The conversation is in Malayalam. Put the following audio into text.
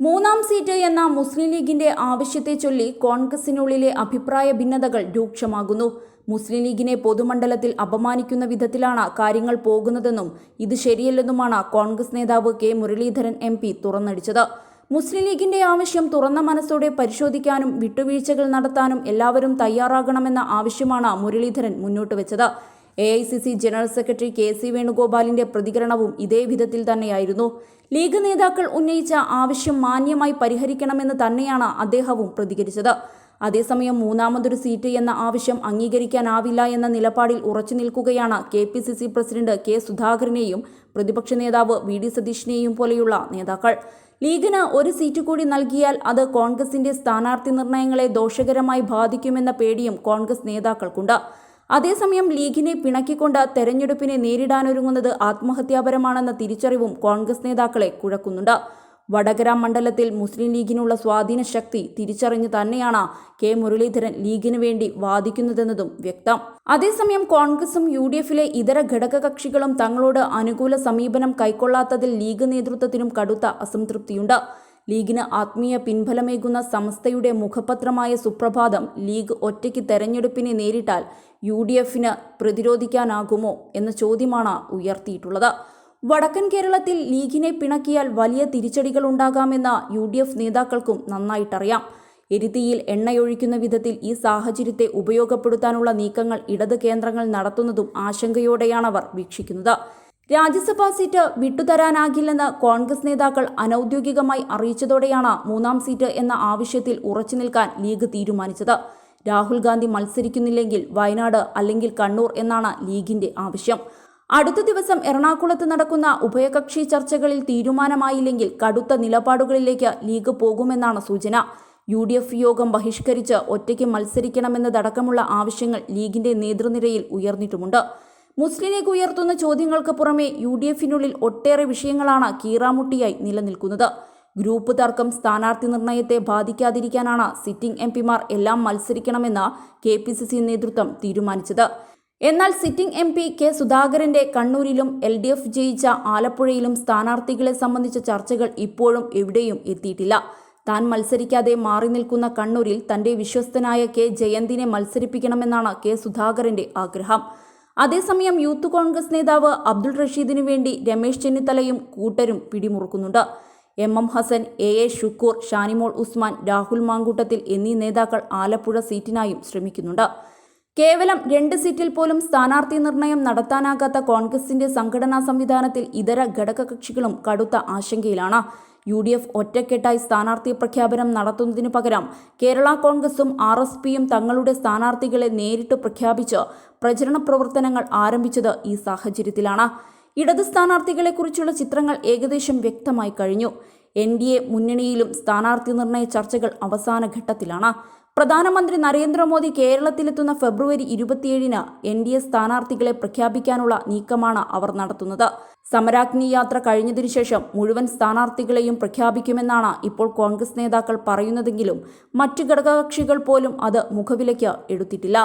മൂന്നാം സീറ്റ് എന്ന മുസ്ലിം ലീഗിന്റെ ആവശ്യത്തെ ചൊല്ലി കോൺഗ്രസിനുള്ളിലെ അഭിപ്രായ ഭിന്നതകൾ രൂക്ഷമാകുന്നു. മുസ്ലിം ലീഗിനെ പൊതുമണ്ഡലത്തിൽ അപമാനിക്കുന്ന വിധത്തിലാണ് കാര്യങ്ങൾ പോകുന്നതെന്നും ഇത് ശരിയല്ലെന്നുമാണ് കോൺഗ്രസ് നേതാവ് കെ. മുരളീധരൻ എം. പി. തുറന്നടിച്ചത്. മുസ്ലിം ലീഗിന്റെ ആവശ്യം തുറന്ന മനസ്സോടെ പരിശോധിക്കാനും വിട്ടുവീഴ്ചകൾ നടത്താനും എല്ലാവരും തയ്യാറാകണമെന്ന ആവശ്യമാണ് മുരളീധരൻ മുന്നോട്ട് വെച്ചത് A I C C general secretary K C വേണുഗോപാലിന്റെ പ്രതികരണവും ഇതേ വിധത്തിൽ തന്നെയായിരുന്നു. ലീഗ് നേതാക്കൾ ഉന്നയിച്ച ആവശ്യം മാന്യമായി പരിഹരിക്കണമെന്ന് തന്നെയാണ് അദ്ദേഹവും പ്രതികരിച്ചത്. അതേസമയം മൂന്നാമതൊരു സീറ്റ് എന്ന ആവശ്യം അംഗീകരിക്കാനാവില്ല എന്ന നിലപാടിൽ ഉറച്ചു നിൽക്കുകയാണ് K P C C president K സുധാകരനെയും പ്രതിപക്ഷ നേതാവ് വി ഡി സതീഷിനെയും പോലെയുള്ള നേതാക്കൾ. ലീഗിന് ഒരു സീറ്റ് കൂടി നൽകിയാൽ അത് കോൺഗ്രസിന്റെ സ്ഥാനാർത്ഥി നിർണയങ്ങളെ ദോഷകരമായി ബാധിക്കുമെന്ന പേടിയും കോൺഗ്രസ് നേതാക്കൾക്കുണ്ട്. അതേസമയം ലീഗിനെ പിണക്കിക്കൊണ്ട് തെരഞ്ഞെടുപ്പിനെ നേരിടാനൊരുങ്ങുന്നത് ആത്മഹത്യാപരമാണെന്ന തിരിച്ചറിവും കോൺഗ്രസ് നേതാക്കളെ കുഴക്കുന്നുണ്ട്. വടകര മണ്ഡലത്തിൽ മുസ്ലിം ലീഗിനുള്ള സ്വാധീന ശക്തി തിരിച്ചറിഞ്ഞു തന്നെയാണ് കെ മുരളീധരൻ ലീഗിന് വേണ്ടി വാദിക്കുന്നതെന്നതും വ്യക്തം. അതേസമയം കോൺഗ്രസും യു ഡി എഫിലെ ഇതര ഘടകകക്ഷികളും തങ്ങളോട് അനുകൂല സമീപനം കൈക്കൊള്ളാത്തതിൽ ലീഗ് നേതൃത്വത്തിനും കടുത്ത അസംതൃപ്തിയുണ്ട്. ലീഗിന് ആത്മീയ പിൻബലമേകുന്ന സംസ്ഥയുടെ മുഖപത്രമായ സുപ്രഭാതം ലീഗ് ഒറ്റയ്ക്ക് തെരഞ്ഞെടുപ്പിനെ നേരിട്ടാൽ യു ഡി എഫിന് പ്രതിരോധിക്കാനാകുമോ എന്ന ചോദ്യമാണ് ഉയർത്തിയിട്ടുള്ളത്. വടക്കൻ കേരളത്തിൽ ലീഗിനെ പിണക്കിയാൽ വലിയ തിരിച്ചടികൾ ഉണ്ടാകാമെന്ന് യു ഡി എഫ് നേതാക്കൾക്കും നന്നായിട്ടറിയാം. എരുതിയിൽ എണ്ണയൊഴിക്കുന്ന വിധത്തിൽ ഈ സാഹചര്യത്തെ ഉപയോഗപ്പെടുത്താനുള്ള നീക്കങ്ങൾ ഇടത് കേന്ദ്രങ്ങൾ നടത്തുന്നതും ആശങ്കയോടെയാണവർ വീക്ഷിക്കുന്നത്. രാജ്യസഭാ സീറ്റ് വിട്ടുതരാനാകില്ലെന്ന് കോൺഗ്രസ് നേതാക്കൾ അനൌദ്യോഗികമായി അറിയിച്ചതോടെയാണ് മൂന്നാം സീറ്റ് എന്ന ആവശ്യത്തിൽ ഉറച്ചു നിൽക്കാൻ ലീഗ് തീരുമാനിച്ചത്. രാഹുൽ ഗാന്ധി മത്സരിക്കുന്നില്ലെങ്കിൽ വയനാട് അല്ലെങ്കിൽ കണ്ണൂർ എന്നാണ് ലീഗിന്റെ ആവശ്യം. അടുത്ത ദിവസം എറണാകുളത്ത് നടക്കുന്ന ഉഭയകക്ഷി ചർച്ചകളിൽ തീരുമാനമായില്ലെങ്കിൽ കടുത്ത നിലപാടുകളിലേക്ക് ലീഗ് പോകുമെന്നാണ് സൂചന. യു ഡി എഫ് യോഗം ബഹിഷ്കരിച്ച് ഒറ്റയ്ക്ക് മത്സരിക്കണമെന്നതടക്കമുള്ള ആവശ്യങ്ങൾ ലീഗിന്റെ നേതൃനിരയിൽ ഉയർന്നിട്ടുമുണ്ട്. മുസ്ലിം ലീഗ് ഉയർത്തുന്ന ചോദ്യങ്ങൾക്ക് പുറമെ യു ഡി എഫിനുള്ളിൽ ഒട്ടേറെ വിഷയങ്ങളാണ് കീറാമുട്ടിയായി നിലനിൽക്കുന്നത്. ഗ്രൂപ്പ് തർക്കം സ്ഥാനാർത്ഥി നിർണയത്തെ ബാധിക്കാതിരിക്കാനാണ് സിറ്റിംഗ് എം പിമാർ എല്ലാം മത്സരിക്കണമെന്ന് കെ പി സി സി നേതൃത്വം തീരുമാനിച്ചത്. എന്നാൽ സിറ്റിംഗ് എം പി കെ സുധാകരന്റെ കണ്ണൂരിലും എൽ ഡി എഫ് ജയിച്ച ആലപ്പുഴയിലും സ്ഥാനാർത്ഥികളെ സംബന്ധിച്ച ചർച്ചകൾ ഇപ്പോഴും എവിടെയും എത്തിയിട്ടില്ല. താൻ മത്സരിക്കാതെ മാറി നിൽക്കുന്ന കണ്ണൂരിൽ തന്റെ വിശ്വസ്തനായ കെ ജയന്തിനെ മത്സരിപ്പിക്കണമെന്നാണ് കെ സുധാകരന്റെ ആഗ്രഹം. അതേസമയം യൂത്ത് കോൺഗ്രസ് നേതാവ് അബ്ദുൾ റഷീദിനു വേണ്ടി രമേശ് ചെന്നിത്തലയും കൂട്ടരും പിടിമുറുക്കുന്നുണ്ട്. M M Hassan A A Shukkoor Shanimol Usman Rahul Mankoottathil എന്നീ നേതാക്കൾ ആലപ്പുഴ സീറ്റിനായും ശ്രമിക്കുന്നുണ്ട്. കേവലം രണ്ട് സീറ്റിൽ പോലും സ്ഥാനാർത്ഥി നിർണയം നടത്താനാകാത്ത കോൺഗ്രസിന്റെ സംഘടനാ സംവിധാനത്തിൽ ഇതര ഘടകകക്ഷികളും കടുത്ത ആശങ്കയിലാണ്. യു ഡി എഫ് ഒറ്റക്കെട്ടായി സ്ഥാനാർത്ഥി പ്രഖ്യാപനം നടത്തുന്നതിനു പകരം കേരള കോൺഗ്രസും ആർ എസ് പിയും തങ്ങളുടെ സ്ഥാനാർത്ഥികളെ നേരിട്ട് പ്രഖ്യാപിച്ച് പ്രചരണ പ്രവർത്തനങ്ങൾ ആരംഭിച്ചത് ഈ സാഹചര്യത്തിലാണ്. ഇടത് സ്ഥാനാർത്ഥികളെക്കുറിച്ചുള്ള ചിത്രങ്ങൾ ഏകദേശം വ്യക്തമായി കഴിഞ്ഞു. എൻ ഡി എ മുന്നണിയിലും സ്ഥാനാർത്ഥി നിർണയ ചർച്ചകൾ അവസാന ഘട്ടത്തിലാണ്. പ്രധാനമന്ത്രി നരേന്ദ്രമോദി കേരളത്തിലെത്തുന്ന ഫെബ്രുവരി ഇരുപത്തിയേഴിന് എൻ ഡി എ സ്ഥാനാർത്ഥികളെ പ്രഖ്യാപിക്കാനുള്ള നീക്കമാണ് അവർ നടത്തുന്നത്. സമരാഗ്നി യാത്ര കഴിഞ്ഞതിനു ശേഷം മുഴുവൻ സ്ഥാനാർത്ഥികളെയും പ്രഖ്യാപിക്കുമെന്നാണ് ഇപ്പോൾ കോൺഗ്രസ് നേതാക്കൾ പറയുന്നതെങ്കിലും മറ്റ് ഘടകകക്ഷികൾ പോലും അത് മുഖവിലയ്ക്ക് എടുത്തിട്ടില്ല.